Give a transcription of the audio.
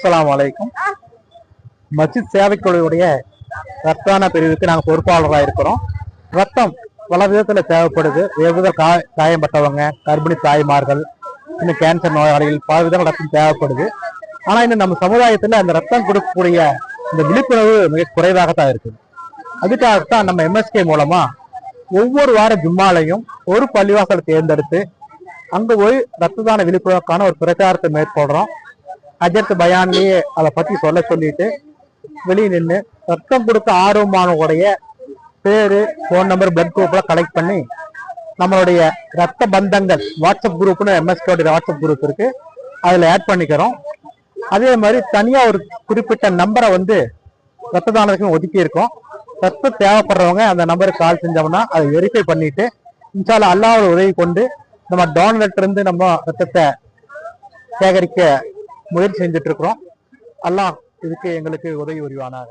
அஸ்லாம் வலைக்கும் மஸ்ஜித் சேவைக்குழுவுடைய ரத்தான பிரிவுக்கு நாங்கள் பொறுப்பாளராக இருக்கிறோம். ரத்தம் பல விதத்தில் தேவைப்படுது. வெவ்வேறு காய காயம்பட்டவங்க கர்ப்பிணி தாய்மார்கள் இன்னும் கேன்சர் நோயாளிகள் பல விதங்கள் ரத்தம் தேவைப்படுது. ஆனால் இன்னும் நம்ம சமுதாயத்தில் அந்த ரத்தம் கொடுக்கக்கூடிய இந்த விழிப்புணர்வு மிக குறைவாகத்தான் இருக்குது. அதுக்காகத்தான் நம்ம எம்எஸ்கே மூலமா ஒவ்வொரு வார ஜும்மாலையும் ஒரு பள்ளிவாசலை தேர்ந்தெடுத்து அங்கே போய் ரத்த தான விழிப்புணர்வுக்கான ஒரு பிரச்சாரத்தை மேற்கொள்கிறோம் அஜர்த் பயான்லயே அதை பத்தி சொல்ல சொல்லிட்டு வெளியே நின்று ரத்தம் கொடுக்க ஆர்வமானவங்களுடைய பேரு ஃபோன் நம்பர் பிளட் குரூப்லாம் கலெக்ட் பண்ணி நம்மளுடைய ரத்த பந்தங்கள் வாட்ஸ்அப் குரூப்னு எம்எஸ்கோடைய வாட்ஸ்அப் குரூப் இருக்கு. அதுல ஆட் பண்ணிக்கிறோம். அதே மாதிரி தனியா ஒரு குறிப்பிட்ட நம்பரை வந்து ரத்த தானத்துக்கு ஒதுக்கி இருக்கோம். ரத்தம் தேவைப்படுறவங்க அந்த நம்பருக்கு கால் செஞ்சோம்னா அதை வெரிஃபை பண்ணிட்டு இன்ஷால்லா அல்லாவோட உதவி கொண்டு நம்ம டோனர்ட்ட இருந்து நம்ம ரத்தத்தை சேகரிக்க முயற்சி செஞ்சுட்டு இருக்கிறோம் அல்லாஹ் இதுக்கு எங்களுக்கு உதவி புரிவானாக.